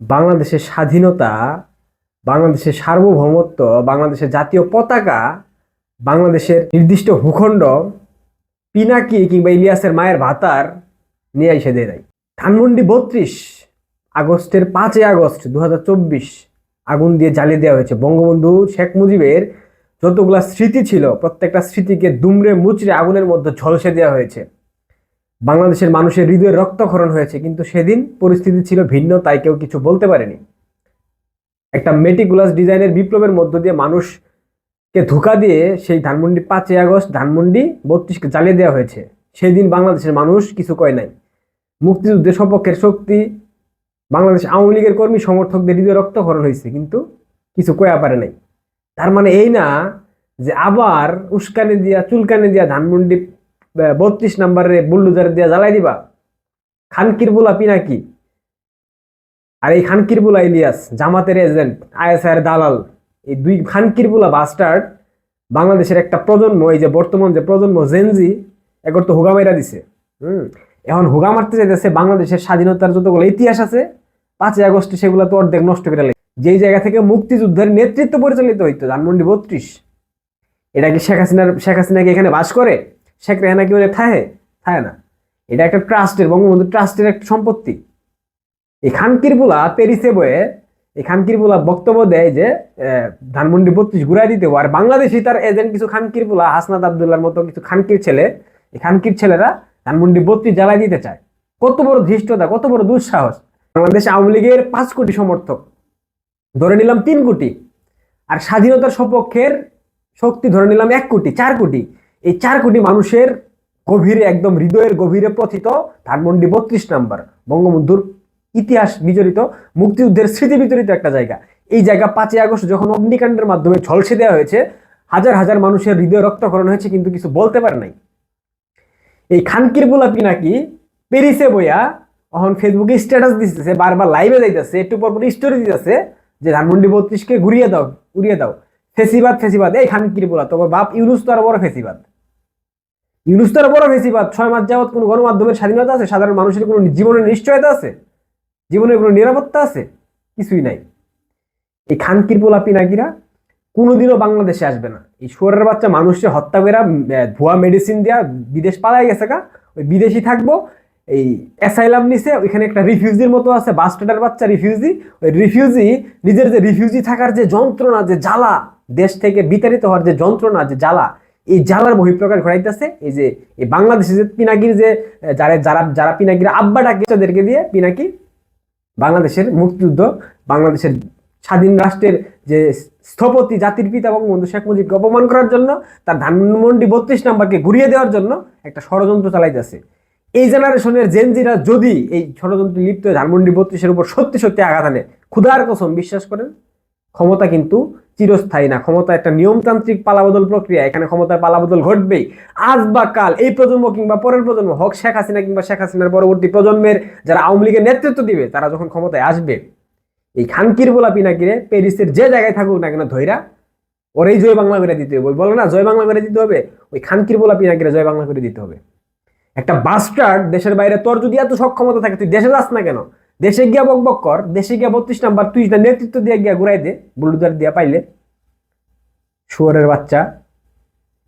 বাংলাদেশের স্বাধীনতা, বাংলাদেশের সার্বভৌমত্ব, বাংলাদেশের জাতীয় পতাকা, বাংলাদেশের নির্দিষ্ট ভূখণ্ড, পিনাকি কিংবা ইলিয়াসের মায়ের ভাতার নিয়ে এসে দেয় নাই ধানমন্ডি বত্রিশ আগস্টের পাঁচই আগস্ট দুহাজার চব্বিশ আগুন দিয়ে জ্বালিয়ে দেওয়া হয়েছে। বঙ্গবন্ধু শেখ মুজিবের যতগুলা স্মৃতি ছিল, প্রত্যেকটা স্মৃতিকে দুমড়ে মুচড়ে আগুনের মধ্যে ঝলসে দেওয়া হয়েছে। বাংলাদেশের মানুষের হৃদয়ের রক্তক্ষরণ হয়েছে, কিন্তু সেদিন পরিস্থিতি ছিল ভিন্ন, তাই কেউ কিছু বলতে পারেনি। একটা মেটিকুলাস ডিজাইনের বিপ্লবের মধ্য দিয়ে মানুষকে ধোকা দিয়ে সেই ধানমন্ডি পাঁচই আগস্ট ধানমন্ডি বত্রিশকে জ্বালিয়ে দেওয়া হয়েছে। সেই দিন বাংলাদেশের মানুষ কিছু কয় নাই। মুক্তিযুদ্ধের সপক্ষের শক্তি, বাংলাদেশ আওয়ামী লীগের কর্মী সমর্থকদের হৃদয় রক্তক্ষরণ হয়েছে, কিন্তু কিছু কয়া পারে নাই। তার মানে এই না যে আবার উস্কানি দিয়া, চুলকানি দিয়া ধানমন্ডি বত্রিশ নাম্বারে বুল্ডুজার দিয়া জ্বালাই দিবা। খানকির বুলা পিনাকি আর এই খানকির বুলা ইলিয়াস জামাতের এজেন্ট আইএসআর দালাল, এই দুই খানকির বুলা বাস্টার্ড বাংলাদেশের একটা প্রজন্ম, এই যে বর্তমান যে প্রজন্ম জেনজি একর তো হুগা মাইরা দিছে। হুম? এখন হুগা মারতে চাইতেছে বাংলাদেশের স্বাধীনতার যতগুলো ইতিহাস আছে, পাঁচই আগস্টে সেগুলো তো অর্ধেক নষ্ট করে লাগে যেই জায়গা থেকে মুক্তিযুদ্ধের নেতৃত্ব পরিচালিত হইতো, ধানমন্ডি বত্রিশ, এটা কি শেখ হাসিনার শেখ হাসিনা কি এখানে বাস করে? শেখ রেহানা কি ওরে থাহে? থাহে না। এটা একটা ট্রাস্টের, বঙ্গবন্ধু ট্রাস্টের একটা সম্পত্তি। এই খানকির বুলা পেরিসে বয়ে, এই খানকির বুলা বক্তব্য দেয় যে ধানমন্ডি বত্রিশ ঘুরাই দিতে আর বাংলাদেশি তার এজেন্ট কিছু খানকির বুলা, হাসনাত আবদুল্লার মতো কিছু খানকির ছেলে, এই খানকির ছেলেরা ধানমন্ডি বত্রিশ জ্বালাই দিতে চায়। কত বড় ধৃষ্টতা, কত বড় দুঃসাহস। বাংলাদেশ আওয়ামী লীগের পাঁচ কোটি সমর্থক। ধরে নিলাম তিন কোটি। আর স্বাধীনতার সপক্ষের শক্তি ধরে নিলাম এক কোটি, চার কোটি। এই চার কোটি মানুষের গভীরে একদম হৃদয়ের গভীরে প্রথিত ধানমন্ডি বত্রিশ নাম্বার বঙ্গবন্ধুর ইতিহাস বিজড়িত, মুক্তিযুদ্ধের স্মৃতি বিতরিত একটা জায়গা। এই জায়গা পাঁচই আগস্ট যখন অগ্নিকাণ্ডের মাধ্যমে ঝলসে দেওয়া হয়েছে, হাজার হাজার মানুষের হৃদয় রক্তকরণ হয়েছে কিন্তু কিছু বলতে পারে নাই। এই খানকির গোলাপি নাকি পেরিসে বইয়া এখন ফেসবুকে স্ট্যাটাস দিতেছে, বারবার লাইভে যাইতেছে, একটু পর পর স্টোরি দিতেছে যে ধানমন্ডি বত্রিশকে ঘুরিয়ে দাও, উড়িয়ে দাও। ফেসিবাদ ফেসিবাদ, এই খানকির বলা তোমার বাপ ইউনুস তো আরও বড় ফেসিবাদ। ইউনুস তো বড় ফেসিবাদ। ছয় মাস যাবত কোনো গণমাধ্যমের স্বাধীনতা আছে, সাধারণ মানুষের কোনো জীবনের নিশ্চয়তা আছে, জীবনের কোনো নিরাপত্তা আছে, কিছুই নাই। এই খানকির পোলা পিনাকিরা কোনোদিনও বাংলাদেশে আসবে না। এই শুয়ারের বাচ্চা মানুষকে হত্যা করে ভুয়া মেডিসিন দেওয়া বিদেশ পালাই গেছে গা। ওই বিদেশি থাকব, এই অ্যাসাইলাম নিছে, ওইখানে একটা রিফিউজির মতো আছে বাস্টার্ডার বাচ্চা রিফিউজি ওই রিফিউজি নিজের যে রিফিউজি থাকার যে যন্ত্রণা, যে জ্বালা, দেশ থেকে বিতাড়িত হওয়ার যে যন্ত্রণা, যে জ্বালা এই জ্বালার বহিঃপ্রকাশ ঘটাইতেছে, এই যে এই বাংলাদেশে যে পিনাকির যে যারা যারা যারা পিনাকির আব্বা ডাকে, তাদেরকে দিয়ে পিনাকি বাংলাদেশের মুক্তিযুদ্ধ, বাংলাদেশের স্বাধীন রাষ্ট্রের যে স্থপতি জাতির পিতা বঙ্গবন্ধু শেখ মুজিবকে অপমান করার জন্য, তার ধানমন্ডি বত্রিশ নাম্বারকে ঘুরিয়ে দেওয়ার জন্য একটা ষড়যন্ত্র চালাইতেছে। এই জেনারেশনের জেনজিরা যদি এই ষড়যন্ত্রে লিপ্ত ধানমন্ডি বত্রিশের উপর সত্যি সত্যি আঘাত আনে, ক্ষুধার কসম, বিশ্বাস করেন, ক্ষমতা কিন্তু চিরস্থায়ী না ক্ষমতা একটা নিয়মতান্ত্রিক পালাবদল প্রক্রিয়া, এখানে ক্ষমতার পালাবদল ঘটবেই। আজ বা কাল এই প্রজন্ম কিংবা পরের প্রজন্ম, হোক শেখ হাসিনা কিংবা শেখ হাসিনার পরবর্তী প্রজন্মের যারা আওয়ামী লীগের নেতৃত্ব দিবে, তারা যখন ক্ষমতায় আসবে, এই খানকির বলা পিনাকিরে প্যারিসের যে জায়গায় থাকুক না কেন ধৈরা, ওরেই জয় বাংলা করে দিতে হবে। বলো না, জয় বাংলা করে দিতে হবে? ওই খানকির বলা পিনাকিরে জয় বাংলা করে দিতে হবে। একটা বাস্টার্ড দেশের বাইরে তোর যদি এত সক্ষমতা থাকে, তুই দেশে যাস না কেন? দেশে গিয়া বক বক কর, দেশে গিয়া বত্রিশ নাম্বার, তুই নেতৃত্ব দিয়ে গিয়া ঘুরাই দে বুলডুজার দিয়া পাইলে। শুয়ারের বাচ্চা।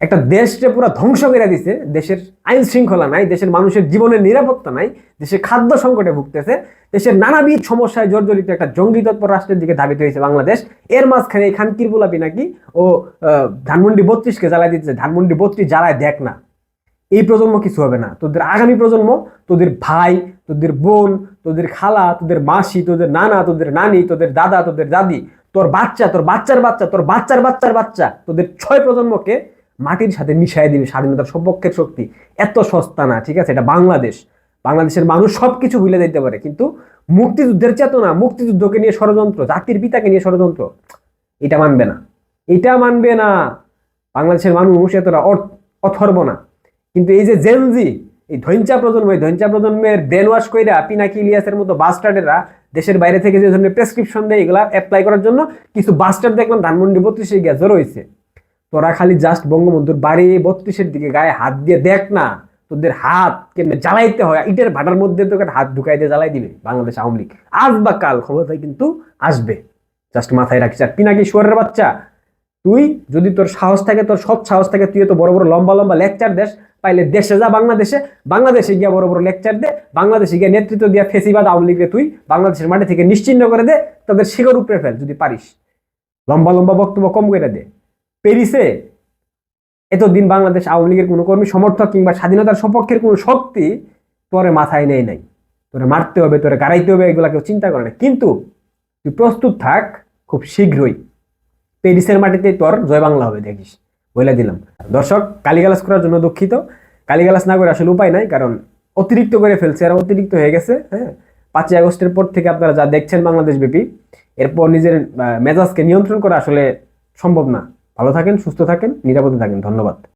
একটা দেশকে পুরো ধ্বংস করে দিছে, দেশের আইন শৃঙ্খলা নাই, দেশের মানুষের জীবনের নিরাপত্তা নাই দেশে খাদ্য সংকটে ভুগতেছে, দেশের নানাবিধ সমস্যায় জর্জরিত একটা জঙ্গি তৎপর রাষ্ট্রের দিকে ধাবিত হয়েছে বাংলাদেশ। এর মাঝখানে এই খানকির বুলাপি নাকি? ও ধানমন্ডি বত্রিশকে জ্বালায় দিচ্ছে ধানমন্ডি বত্রিশ জ্বালায় দেখ না। এই প্রজন্ম কিছু হবে না। তোদের আগামী প্রজন্ম, তোদের ভাই, তোদের বোন তোদের খালা, তোদের মাসি, তোদের নানা, তোদের নানি, তোদের দাদা, তোদের দাদি, তোর বাচ্চা, তোর বাচ্চার বাচ্চা, তোর বাচ্চার বাচ্চার বাচ্চা, তোদের ছয় প্রজন্মকে মাটির সাথে মিশাই দিবে স্বাধীনতার সপক্ষের শক্তি। এত সস্তা না, ঠিক আছে? এটা বাংলাদেশ। বাংলাদেশের মানুষ সব কিছু ভুলে দিতে পারে, কিন্তু মুক্তিযুদ্ধের চেতনা, মুক্তিযুদ্ধকে নিয়ে ষড়যন্ত্র, জাতির পিতাকে নিয়ে ষড়যন্ত্র, এটা মানবে না। এটা মানবে না। বাংলাদেশের মানুষ এতটা অথর্ব না। কিন্তু এই যে জেনজি এই ধৈঞ্চা প্রজন্ম এই ধৈঞ্চা প্রজন্মের ব্রেন ওয়াশ কইরা পিনাকি ইলিয়াসের মতো বাস্টার্ডেরা দেশের বাইরে থেকে যে ধরনের প্রেসক্রিপশন দেয় এগুলা অ্যাপ্লাই করার জন্য কিছু বাস্টার্ড দেখলাম ধানমন্ডি বত্রিশে গিয়া জড়ো হয়েছে তোরা খালি জাস্ট বঙ্গবন্ধুর বাড়ি বত্রিশের দিকে গায়ে হাত দিয়ে দেখ না, তোদের হাত কেমনে জ্বালাইতে হয়, ইটের ভাটার মধ্যে তোকে হাত ঢুকাই দিয়ে জ্বালাই দিবে বাংলাদেশ আওয়ামী লীগ। আজ বা কাল ক্ষমতায় কিন্তু আসবে। জাস্ট মাথায় রাখিস, আর পিনাকি শুয়ারের বাচ্চা? তুই যদি তোর সাহস থাকে, তোর সব সাহস থাকে, তুই তো বড় বড় লম্বা লম্বা লেকচার দেশ পাইলে দেশে যা, বাংলাদেশে। বাংলাদেশে গিয়া বড় বড় লেকচার দে, বাংলাদেশে গিয়া নেতৃত্ব দিয়া ফেসিবাদ আওয়ামী লীগকে তুই, বাংলাদেশের মাটি থেকে নিশ্চিন্ন করে দে, তাদের শিকড় উপরে ফেল যদি পারিস। লম্বা লম্বা বক্তব্য কম করে দে। প্যারিসে এতদিন বাংলাদেশ আওয়ামী লীগের কোনো কর্মী, সমর্থক কিংবা স্বাধীনতার সপক্ষের কোনো শক্তি তোরে মাথায় নেই নাই। তোরে মারতে হবে, তোরে গাড়াইতে হবে, এগুলা কেউ চিন্তা করে না কিন্তু তুই প্রস্তুত থাক, খুব শীঘ্রই। প্যারিসের মাটিতে তোর জয় বাংলা হবে, দেখিস। বলে দিলাম। দর্শক, কালিগালাস করার জন্য দুঃখিত। কালিগালাস না করে আসলে উপায় নাই, কারণ অতিরিক্ত করে ফেলছে আর অতিরিক্ত হয়ে গেছে হ্যাঁ? পাঁচই আগস্টের পর থেকে আপনারা যা দেখছেন বাংলাদেশ ব্যাপী, এরপর নিজের মেজাজকে নিয়ন্ত্রণ করা আসলে সম্ভব না। ভালো থাকেন, সুস্থ থাকেন, নিরাপদে থাকেন। ধন্যবাদ।